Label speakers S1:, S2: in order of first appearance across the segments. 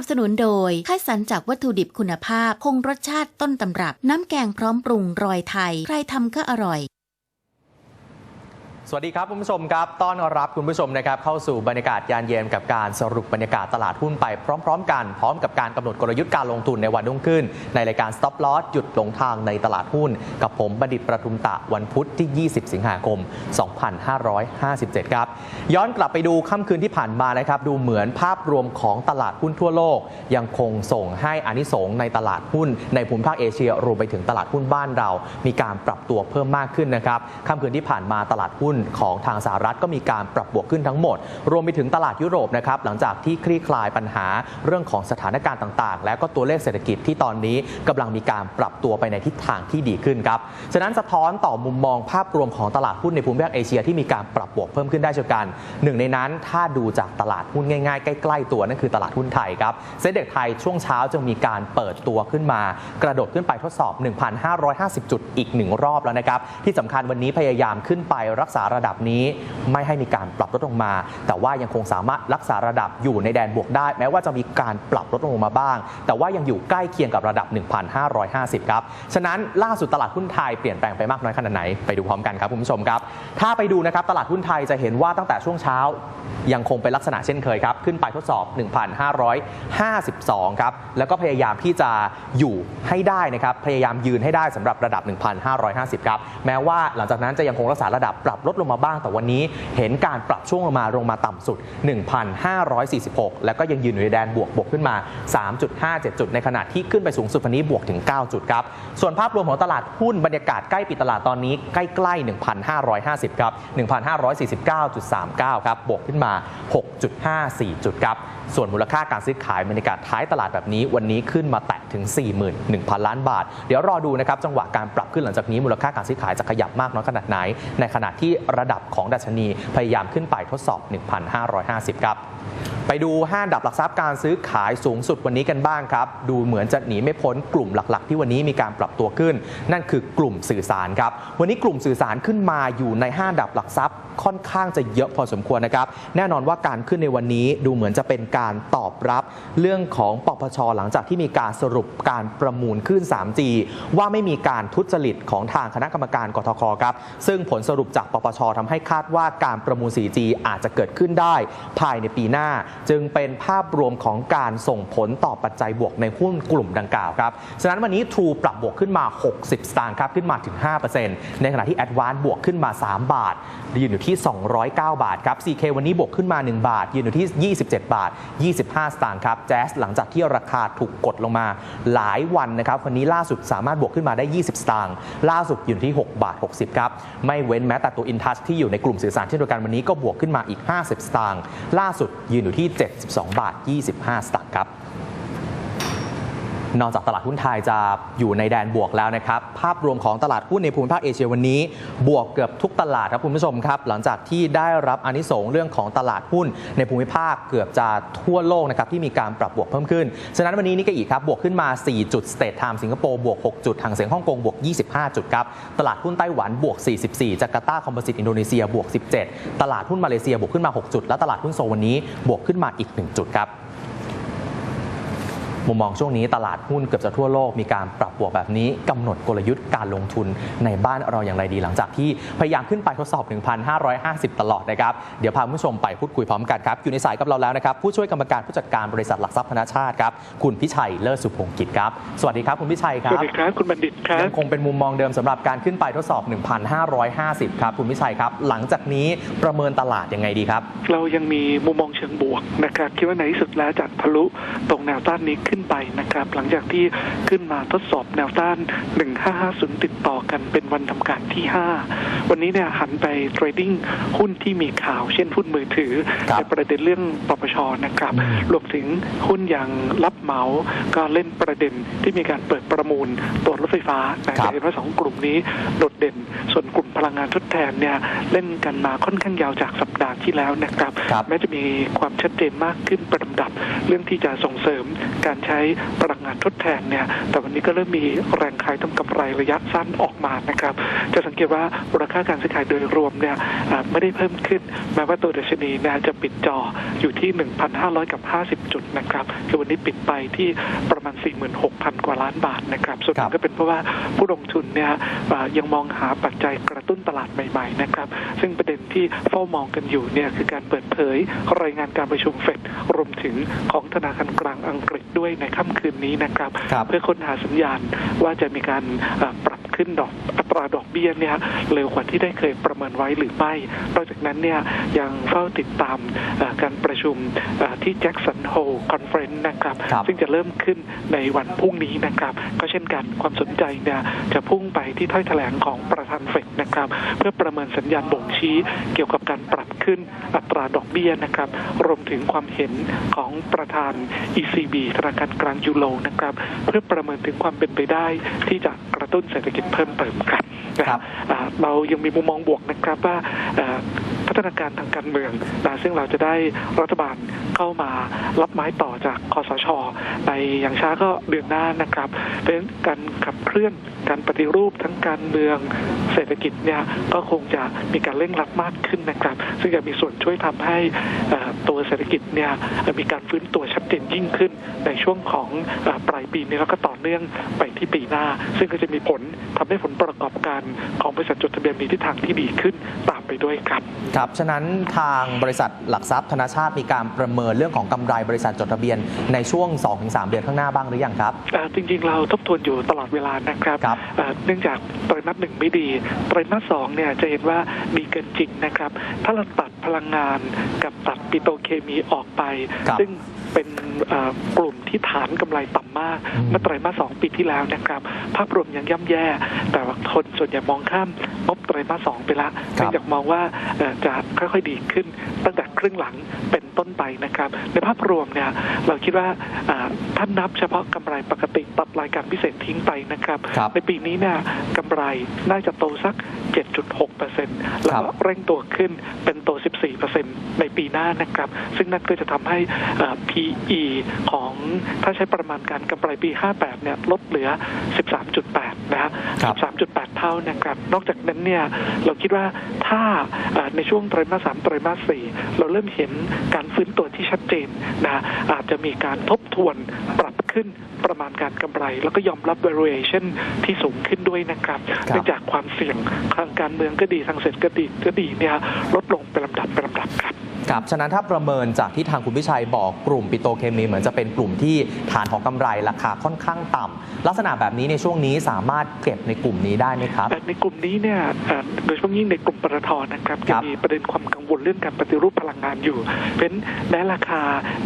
S1: นับสนุนโดยค่ายสรรจากวัตถุดิบคุณภาพ คงรสชาติต้นตำรับ น้ำแกงพร้อมปรุงรอยไทย ใครทำก็อร่อย
S2: สวัสดีครับคุณผู้ชมครับ ต้อนรับคุณผู้ชมนะครับเข้าสู่บรรยากาศยานเย็นกับการสรุปบรรยากาศตลาดหุ้นไปพร้อมๆ กันพร้อมกับการกำหนดกลยุทธ์การลงทุนในวันรุ่งขึ้น ในรายการ Stop Loss หยุดหลงทางในตลาดหุ้น กับผมบัณฑิตประทุมตะวันพุธที่ 20 สิงหาคม 2557 ครับ ย้อนกลับไปดูค่ำคืนที่ผ่านมานะครับดูเหมือนภาพรวมของตลาดหุ้นทั่วโลก ยังคงส่งให้อานิสงส์ในตลาดหุ้น ในภูมิภาคเอเชียรวมไปถึงตลาดหุ้นบ้านเรา มีการปรับตัวเพิ่มมากขึ้นนะครับค่ำคืนที่ผ่านมาตลาดหุ้นของทางสหรัฐก็มีการปรับบวกขึ้นทั้งหมด รวมไปถึงตลาดยุโรปนะครับหลังจากที่คลี่คลายปัญหาเรื่องของสถานการณ์ต่าง ๆ และก็ตัวเลขเศรษฐกิจที่ตอนนี้กำลังมีการปรับตัวไปในทิศทางที่ดีขึ้นครับฉะนั้นสะท้อนต่อมุมมองภาพรวมของตลาดหุ้นในภูมิภาคเอเชียที่มีการปรับบวกเพิ่มขึ้นได้เช่นกัน หนึ่งในนั้นถ้าดูจากตลาดหุ้นง่ายๆ ใกล้ ๆ ตัวนั่นคือตลาดหุ้นไทยครับเซ็นเด็กไทยช่วงเช้าจะมีการเปิดตัวขึ้นมา กระโดดขึ้นไปทดสอบ 1,550 จุดอีกหนึ่งรอบแล้วนะครับที่สำคัญวันนี้พยายามขึ้นไปรักษาระดับนี้ไม่ให้มีการปรับลดลงมา แต่ว่ายังคงสามารถรักษาระดับอยู่ในแดนบวกได้ แม้ว่าจะมีการปรับลดลงมาบ้าง แต่ว่ายังอยู่ใกล้เคียงกับระดับ 1,550 ครับ ฉะนั้นล่าสุดตลาดหุ้นไทยเปลี่ยนแปลงไปมากน้อยขนาดไหนไปดูพร้อมกันครับคุณผู้ชมครับ ถ้าไปดูนะครับตลาดหุ้นไทยจะเห็นว่าตั้งแต่ช่วงเช้ายังคงเป็นลักษณะเช่นเคยครับ ขึ้นไปทดสอบ 1,552 ครับ แล้วก็พยายามที่จะอยู่ให้ได้นะครับ พยายามยืนให้ได้สำหรับระดับ 1,550 ครับ แม้ว่าหลังจากนั้นจะยังคงรักษาระดับปรับลดลงมาบ้าง แต่วันนี้เห็นการปรับช่วงลงมาลงมาต่ำสุด 1,546 แล้วก็ยังยืนอยู่ในแดนบวกบวกขึ้นมา 3.57 จุด ในขณะที่ขึ้นไปสูงสุดวันนี้บวกถึง 9 จุดครับ ส่วนภาพรวมของตลาดหุ้นบรรยากาศใกล้ปิดตลาดตอนนี้ใกล้ๆ 1,550 ครับ 1,549.39 ครับ บวกขึ้นมา 6.54 จุดครับ ส่วนมูลค่าการซื้อขายบรรยากาศท้ายตลาดแบบนี้ วันนี้ขึ้นมาแตะถึง 41,000 ล้านบาท เดี๋ยวรอดูนะครับจังหวะการปรับขึ้นหลังจากนี้มูลค่าการซื้อขายจะขยับมากน้อยขนาดไหน ในขณะที่ระดับของดัชนีพยายามขึ้นไปทดสอบ 1,550 ครับไปดู 5 ดับหลักทรัพย์การซื้อขายสูงสุดวันนี้กันบ้างครับ ดูเหมือนจะหนีไม่พ้นกลุ่มหลักๆ ที่วันนี้มีการปรับตัวขึ้น นั่นคือกลุ่มสื่อสารครับ วันนี้กลุ่มสื่อสารขึ้นมาอยู่ใน 5 ดับหลักทรัพย์ค่อนข้างจะเยอะพอสมควรนะครับ แน่นอนว่าการขึ้นในวันนี้ดูเหมือนจะเป็นการตอบรับเรื่องของปปชหลังจากที่มีการสรุปการประมูลขึ้น 3G ว่าไม่มีการทุจริตของทางคณะกรรมการกทคครับ ซึ่งผลสรุปจากปปชทำให้คาดว่าการประมูล 4G อาจจะเกิดขึ้นได้ ภายในปีหน้า จึงเป็นภาพรวมของการส่งผลต่อปัจจัยบวกในหุ้นกลุ่มดังกล่าวครับ ฉะนั้นวันนี้ True ปรับบวกขึ้นมา 60 สตางค์ครับขึ้นมาถึง 5%ในขณะที่ Advance บวกขึ้นมา 3 บาทยืนอยู่ที่ 209 บาทครับ CK วันนี้บวกขึ้นมา 1 บาทยืนอยู่ที่ 27 บาท25 สตางค์ครับแจ๊สหลังจากที่ราคาถูกกดลงมาหลายวันนะครับวันนี้ล่าสุดสามารถบวกขึ้นมาได้ 20 สตางค์ล่าสุดอยู่ที่ 6 บาท 60 ครับ ไม่เว้นแม้แต่ตัวอินทัชที่อยู่ในกลุ่มสื่อสารเช่นเดียวกันวันนี้ก็บวกขึ้นมาอีก 50 สตางค์ล่าสุดยืนอยู่ที่ 72 บาท 25 สตางค์ครับ นอกจากตลาดหุ้นไทยจะอยู่ในแดนบวกแล้วนะครับ ภาพรวมของตลาดหุ้นในภูมิภาคเอเชียวันนี้ บวกเกือบทุกตลาดครับคุณผู้ชมครับ หลังจากที่ได้รับอนิสงส์เรื่องของตลาดหุ้นในภูมิภาคเกือบจะทั่วโลกนะครับที่มีการปรับบวกเพิ่มขึ้น ฉะนั้นวันนี้นิกเกอีครับบวกขึ้นมา 4 จุดสเตทไทม์สิงคโปร์บวก 6 จุดหางเสียงฮ่องกงบวก 25 จุดครับ ตลาดหุ้นไต้หวันบวก 44จาการ์ตาคอมโพสิตอินโดนีเซียบวก 17 ตลาดหุ้นมาเลเซียบวกขึ้นมา 6 จุด และตลาดหุ้นโซลวันนี้บวกขึ้นมาอีก 1 จุดครับ มุมมองช่วงนี้ตลาดหุ้นเกือบจะทั่วโลกมีการปรับบวกแบบนี้กำหนดกลยุทธ์การลงทุนในบ้านเราอย่างไรดีหลังจากที่พยายามขึ้นไปทดสอบ 1,550 ตลอดนะครับ เดี๋ยวพาคุณผู้ชมไปพูดคุยพร้อมกันครับ อยู่ในสายกับเราแล้วนะครับ ผู้ช่วยกรรมการผู้จัดการบริษัทหลักทรัพย์พนาชาติครับคุณพิชัยเลิศสุพงกิจครับสวัสดีครับคุณพิชัยค
S3: ส
S2: รับ
S3: วัสดีครับคุณบัณฑิตครับ
S2: ยังคงเป็นมุมมองเดิมสำหรับการขึ้นไปทดสอบ 1,550 ครับคุณพิชัยครับหลังจากนี้ประเมินตลาดยังไงดีครับ
S3: เรายังมีมุมมองเชิงบวกนะครับคิดว่าในที่สุดแล้วจะทะลุตรงแนวต้านนี้ขึ้นไปนะครับ หลังจากที่ขึ้นมาทดสอบแนวต้าน 1550 ติดต่อกันเป็นวันทำการที่ 5 วันนี้เนี่ยหันไปเทรดดิ้งหุ้นที่มีข่าวเช่นหุ้นมือถือ
S2: ครับ
S3: ในประเด็นเรื่องปปชนะครับ
S2: อืม
S3: รวมถึงหุ้นอย่างรับเหมาก็เล่นประเด็นที่มีการเปิดประมูลตัวรถไฟฟ้านะจะเห็นว่าสองกลุ่มนี้โดดเด่น ส่วนกลุ่มพลังงานทดแทนเนี่ยเล่นกันมาค่อนข้างยาวจากสัปดาห์ที่แล้วนะครับ
S2: ครับ
S3: แม้จะมีความชัดเจนมากขึ้นประดับ เรื่องที่จะส่งเสริมการใช้ประานทดแทนเนี่ยแต่วันนี้ก็เริ่มมีแรงขายทำกำไรระยะสั้นออกมานะครับ จะสังเกตว่ามูลค่าการซื้อขายโดยรวมเนี่ยไม่ได้เพิ่มขึ้นแม้ว่าตัวดัชนีเนยจะปิดจออยู่ที่ 1,500 กับ 50 จุดนะครับคือวันนี้ปิดไปที่ประมาณ 46,000 กว่าล้านบาทนะครับ ส่วนหนึ่งก็เป็นเพราะว่าผู้ลงทุนเนี่ยยังมองหาปัจจัยกระตุ้นตลาดใหม่ๆนะครับ ซึ่งประเด็นที่เฝ้ามองกันอยู่เนี่ยคือการเปิดเผยรายงานการประชุมเฟดรวมถึงของธนาคารกลางอังกฤษด้วยในค่ำคืนนี้นะครับ
S2: ครับ
S3: เพื่อค้นหาสัญญาณว่าจะมีการเอ่อปรับขึ้นดอกอัตราดอกเบี้ยเนี่ยเร็วกว่าที่ได้เคยประเมินไว้หรือไม่ นอกจากนั้นเนี่ยยังเฝ้าติดตามเอ่อการประชุมเอ่อที่แจ็คสันโฮคอนเฟรนซ์นะครับ
S2: ครับ
S3: ซึ่งจะเริ่มขึ้นในวันพรุ่งนี้นะครับ ก็เช่นกันความสนใจเนี่ยจะพุ่งไปที่ถ้อยแถลงของประธานเฟด นะครับ เพื่อประเมินสัญญาณบ่งชี้ เกี่ยวกับการปรับขึ้นอัตราดอกเบี้ยนะครับ รวมถึงความเห็นของประธาน ECB ธนาคารกลางยูโรนะครับ เพื่อประเมินถึงความเป็นไปได้ที่จะกระตุ้นเศรษฐกิจเพิ่มเติมครับนะ
S2: ค
S3: ค
S2: รั
S3: รับบอ่าเรายังมีมุมมองบวกนะครับว่าอ่า พัฒนาการทางการเมืองนะซึ่งเราจะได้รัฐบาลเข้ามารับไม้ต่อจากคอสช ในอย่างช้าก็เดือนหน้านะครับ เป็นการขับเคลื่อนการปฏิรูปทั้งการเมืองเศรษฐกิจเนี่ยก็คงจะมีการเร่งรัดมากขึ้นนะครับ ซึ่งจะมีส่วนช่วยทำให้ตัวเศรษฐกิจเนี่ยมีการฟื้นตัวชัดเจนยิ่งขึ้นในช่วงของอปลายปีนี้แล้วก็ต่อเนื่องไปที่ปีหน้า ซึ่งก็จะมีผลทำให้ผลประกอบการของบริษัทจดทะเบียนมีทิศทางที่ดีขึ้นตามไปด้วยครับ
S2: ครับ ฉะนั้นทางบริษัทหลักทรัพย์ธนาชาติมีการประเมินเรื่องของกำไรบริษัทจดทะเบียนในช่วง 2-3 เดือนข้างหน้าบ้างหรือยังครับ
S3: เอ่อจริงๆ เราทบทวนอยู่ตลอดเวลานะครับ
S2: ครับ
S3: เอ่อเนื่องจากไตรมาสหนึ่งไม่ดีไตรมาสสองเนี่ยจะเห็นว่ามีเกินจริงนะครับ ถ้าเราตัดพลังงานกับตัดปิโตรเคมีออกไป
S2: ครับ
S3: ซึ่ง เป็นเอ่อกลุ่มที่ฐานกำไรต่ำมาก
S2: อืม
S3: เมื่อไตรมาสสองปีที่แล้วนะครับ ภาพรวมยังย่ำแย่ แต่ว่าคนส่วนใหญ่มองข้ามงบไตรมาสสองไปละ
S2: ครับ
S3: เนื่องจากมองว่าเอ่อจะ ค่อยๆดีขึ้นตั้งแต่ครึ่งหลังเป็นต้นไปนะครับ ในภาพรวมเนี่ยเราคิดว่าอ่าถ้านับเฉพาะกำไรปกติตัดรายการพิเศษทิ้งไปนะครับ
S2: ครับ
S3: ในปีนี้เนี่ยกำไรน่าจะโตสัก 7.6%แล้วก็เร่งตัวขึ้นเป็นโต 14%ในปีหน้านะครับ ซึ่งนั่นก็จะทำให้เอ่อ PE ของถ้าใช้ประมาณการกำไรปี 58 เนี่ยลดเหลือ 13.8 นะฮะ
S2: ครับ
S3: 13.8 เท่านะครับ นอกจากนั้นเนี่ยเราคิดว่าถ้าเอ่อในช่วงไตรมาส3ไตรมาส4เราเริ่มเห็นการฟื้นตัวที่ชัดเจนนะอาจจะมีการทบทวนปรับขึ้นประมาณการกำไร แล้วก็ยอมรับ valuation ที่สูงขึ้นด้วยนะครับ
S2: ครับ
S3: เนื่องจากความเสี่ยงทางการเมืองก็ดีทางเศรษฐกิจก็ดีเนี่ยลดลงเป็นลำดับเป็นลำดับครับ
S2: ครับฉะนั้นถ้าประเมินจากที่ทางคุณพิชัยบอกกลุ่มปิโตรเคมีเหมือนจะเป็นกลุ่มที่ฐานของกำไรราคาค่อนข้างต่ำลักษณะแบบนี้ในช่วงนี้สามารถเก็บในกลุ่มนี้ได้ไหมครับ
S3: แต่ในกลุ่มนี้เนี่ยเอ่อโดยเฉพาะยิ่งในกลุ่มปตทนะครับ
S2: ครั
S3: จะ
S2: บ
S3: มีประเด็นความกัง วลเรื่องการปฏิรูปพลังงานอยู่เพราะฉะนั้นแม้ราคา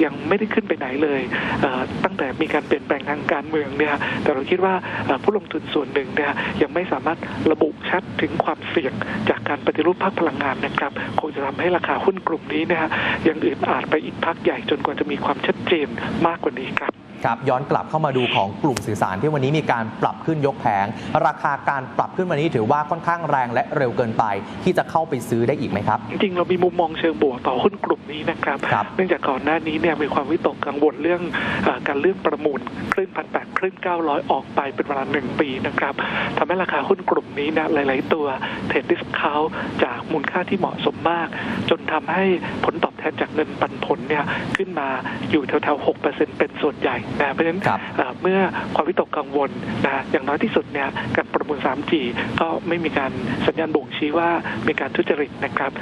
S3: ยังไม่ได้ขึ้นไปไหนเลยเตั้งแต่มีการเปลี่ยนแปลงทางการเมืองเนี่ยแต่เราคิดว่าผู้ลงทุนส่วนหนึ่งเนี่ยยังไม่สามารถระบุชัดถึงความเสี่ยงจากการปฏิรูปภาคพลังงานนะครับ คงจะทำให้ราคาหุ้นกลุ่มนี้เนะยังอื่นอาจไปอีกพักใหญ่จนกว่าจะมีความชัดเจนมากกว่านี้ครับ
S2: ครับย้อนกลับเข้ามาดูของกลุ่มสื่อสารที่วันนี้มีการปรับขึ้นยกแผง ราคาการปรับขึ้นวันนี้ถือว่าค่อนข้างแรงและเร็วเกินไป ที่จะเข้าไปซื้อได้อีกไหมครับ
S3: จริงๆเรามีมุมมองเชิงบวกต่อหุ้นกลุ่มนี้นะครับ
S2: ครับ
S3: เนื่องจากก่อนหน้านี้เนี่ยมีความวิตกกังวลเรื่องเออการเลื่อนประมูลคลื่นพันแปดคลื่นเก้าร้อยออกไปเป็นเวลาหนึ่งปีนะครับทำให้ราคาหุ้นกลุ่มนี้นะหลาย ๆ ตัวเทรดดิสคาวจากมูลค่าที่เหมาะสมมาก จนทำให้ผลตอบแทน จากเงินปันผลเนี่ยขึ้นมาอยู่แถวๆหกเปอร์เซ็นเป็นส่วนใหญ่นะเพราะฉะนั้น
S2: ครับ
S3: เมื่อความวิตกกังวลนะอย่างน้อยที่สุดเนี่ยการประมูล 3G ก็ไม่มีการสัญญาณบ่งชี้ว่ามีการทุจริตนะครับ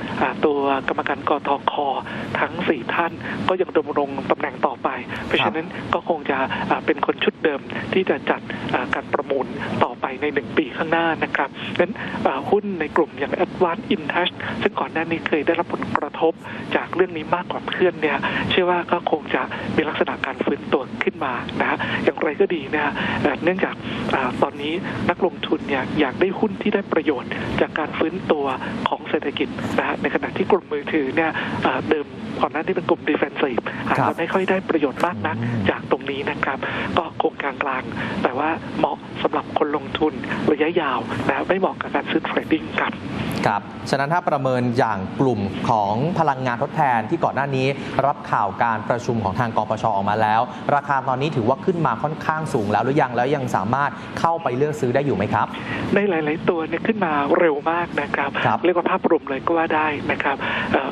S3: ตัวกรรมการกทคทั้ง 4 ท่านก็ยังดำรงตำแหน่งต่อไป เพราะฉะนั้นก็คงจะเป็นคนชุดเดิมที่จะจัดการประมูลต่อไปใน 1 ปีข้างหน้านะครับนั้นหุ้นในกลุ่มอย่าง Advanced InTouch ซึ่งก่อนหน้านี้เคยได้รับผลกระทบจากเรื่องนี้มากกว่าเพื่อนเนี่ยเชื่อว่าก็คงจะมีลักษณะการฟื้นตัวขึ้นมานะอย่างไรก็ดีนะฮะเนื่องจากอตอนนี้นักลงทุนเนี่ยอยากได้หุ้นที่ได้ประโยชน์ จากการฟื้นตัวของเศรษฐกิจนะฮะในขณะที่กลุ่มมือถือเนี่ยเดิม ก่อนหน้านี้เป็นกลุ่ม defensive อาจ
S2: ครั
S3: จะ
S2: บ
S3: ไม่ค่อยได้ประโยชน์มากนัก
S2: อืม
S3: จากตรงนี้นะครับ ก็โครงการกลางแต่ว่าเหมาะสำหรับคนลงทุนระยะยาวนะไม่เหมาะกับการซื้อเทรดดิ้งครับ
S2: ครับ ฉะนั้นถ้าประเมินอย่างกลุ่มของพลังงานทดแทนที่ก่อนหน้านี้รับข่าวการประชุมของทางกปชออกมาแล้ว ราคาตอนนี้ถือว่าขึ้นมาค่อนข้างสูงแล้วหรือยัง แล้วยังสามารถเข้าไปเลือกซื้อได้อยู่ไหมครับ
S3: ในหลาย ๆ ตัวเนี่ยขึ้นมาเร็วมากนะครับ
S2: ครับ
S3: เรียกว่าภาพรวมเลยก็ว่าได้นะครับเอ่อ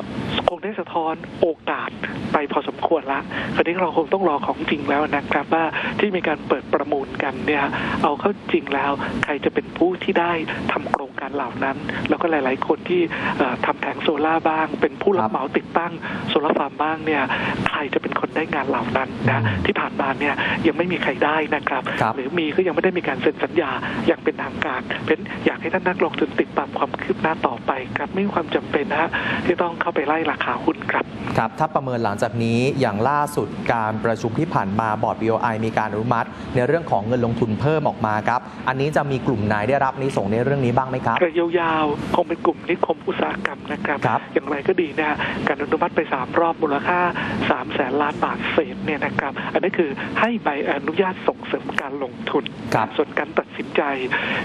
S3: คง ได้สะท้อนโอกาสไปพอสมควรละคราวนี้เราคงต้องรอของจริงแล้วนะครับ ว่าที่มีการเปิดประมูลกันเนี่ยเอาเข้าจริงแล้ว ใครจะเป็นผู้ที่ได้ทำโคร การเหล่านั้น แล้วก็หลาย ๆ คนที่เอ่อทำแผงโซล่าร์บ้าง เป็นผู้รับเหมาติดตั้งโซลาร์ฟาร์มบ้างเนี่ยใครจะเป็นคนได้งานเหล่านั้นนะที่ผ่านมาเนี่ยยังไม่มีใครได้นะครับ
S2: ครับ
S3: หรือมีก็ยังไม่ได้มีการเซ็นสัญญาอย่างเป็นทางการเป็นอยากให้ท่านนักลงทุนติดตามความคืบหน้าต่อไปครับไม่มีความจำเป็นนะฮะที่ต้องเข้าไปไล่ราคาหุ้นครับ
S2: ครับถ้าประเมินหลังจากนี้อย่างล่าสุดการประชุมที่ผ่านมาบอร์ด BOI มีการอนุมัติ ในเรื่องของเงินลงทุนเพิ่มออกมาครับ อันนี้จะมีกลุ่มไหนได้รับในส่งส์ในเรื่องนี้บ้างไหมครับ
S3: ระยะยาวๆคงเป็นกลุ่มนิคมอุตสาหกรรมนะครับ
S2: ครับ
S3: อย่างไรก็ดีนะฮะการอนุมัติไป 3 รอบมูลค่า3แสนล้านบาทเศษเนี่ยนะครับอันนี้คือให้ใบอนุญาตส่งเสริมการลงทุน
S2: ครับ
S3: ส่วนการตัดสินใจ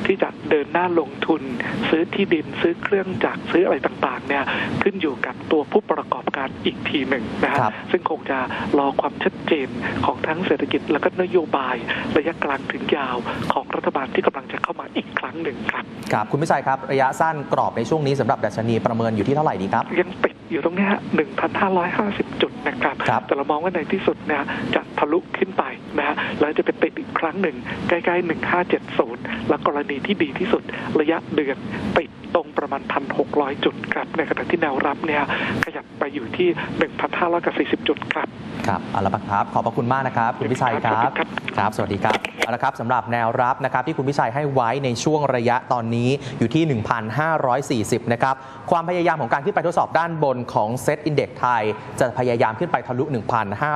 S3: ที่จะเดินหน้าลงทุน ซื้อที่ดินซื้อเครื่องจักรซื้ออะไรต่างๆเนี่ยขึ้นอยู่กับตัวผู้ประกอบการอีกทีหนึ่งนะฮะ
S2: ครับ
S3: ซึ่งคงจะรอความชัดเจนของทั้งเศรษฐกิจและก็นโยบายระยะกลางถึงยาวของรัฐบาลที่กำลังจะเข้ามาอีกครั้งหนึ่งครับ
S2: ครับคุณพิชัยครับ ระยะสั้นกรอบในช่วงนี้สำหรับดัชนีประเมินอยู่ที่เท่าไหร่ดีครับ
S3: ยังปิดอยู่ตรงเนี้ย1,550จุดนะครับ
S2: ครับ
S3: แต่เรามองว่าในที่สุดเนี่ยจะทะลุขึ้นไปนะฮะแล้วจะไปติดอีกครั้งหนึ่ง ใกล้ๆ 1570 และกรณีที่ดีที่สุดระยะเดือนติดตรงประมาณ 1,600 จุดครับในขณะที่แนวรับเนี่ยขยับไปอยู่ที่ 1,540 จุดครับ
S2: ครับเอาละครับ ขอบพระคุณมากนะครับ คุณพิชัยค
S3: ครั
S2: รับ
S3: บครับ
S2: ครับ สวัสดีครับเอาละครับสำหรับแนวรับนะครับที่คุณพิชัยให้ไว้ในช่วงระยะตอนนี้อยู่ที่ 1,540 นะครับ ความพยายามของการขึ้นไปทดสอบด้านบนของเซตอินเด็กไทย จะพยายามขึ้นไปทะลุ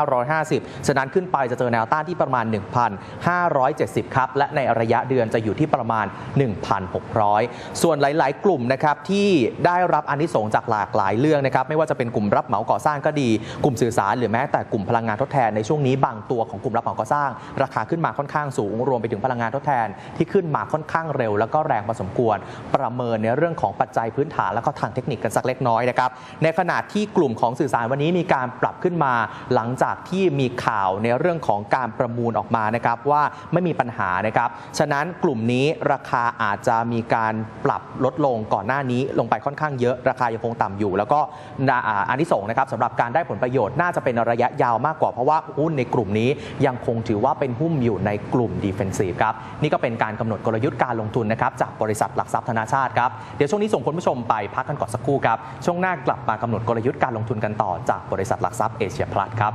S2: 1,550 ฉะนั้นขึ้นไปจะเจอแนวต้านที่ประมาณ 1,570 ครับ และในระยะเดือนจะอยู่ที่ประมาณ 1,600 ส่วนหลาย ๆ กลุ่มนะครับที่ได้รับอนิสงจากหลากหลายเรื่องนะครับไม่ว่าจะเป็นกลุ่มรับเหมาก่อสร้างก็ดี กลุ่มสื่อสารหรือแม้แต่กลุ่มพลังงานทดแทนในช่วงนี้บางตัวของกลุ่มรับเหมาก่อสร้าง ราคาขึ้นมาค่อนข้างสูง รวมไปถึงพลังงานทดแทนที่ขึ้นมาค่อนข้างเร็ว แล้วก็แรงพอสมควร ประเมินในเรื่องของปัจจัยพื้นฐานแล้วก็ทางเทคนิคกันสักเล็กน้อยนะครับในขณะที่กลุ่มของสื่อสารวันนี้มีการปรับขึ้นมาหลังจากที่มีข่าวในเรื่องของการประมูลออกมานะครับว่าไม่มีปัญหานะครับ ฉะนั้นกลุ่มนี้ราคาอาจจะมีการปรับลดลงก่อนหน้านี้ลงไปค่อนข้างเยอะราคายังคงต่ำอยู่ แล้วก็อันาอ่าองนะครับสำหรับการได้ผลประโยชน์น่าจะเป็นระยะยาวมากกว่าเพราะว่าหุ้นในกลุ่มนี้ยังคงถือว่าเป็นหุ้นอยู่ในกลุ่มดีเฟนซีฟครับนี่ก็เป็นการกำหนดกลยุทธ์การลงทุนนะครับจากบริษัทหลักทรัพย์ธนาชาติครับเดี๋ยวช่วงนี้ส่งคุณผู้ชมไปพักกันก่อนสักครู่ครับช่วงหน้ากลับมากำหนดกลยุทธ์การลงทุนกันต่อจากบริษัทหลักทรัพย์เอเชียพลัสครับ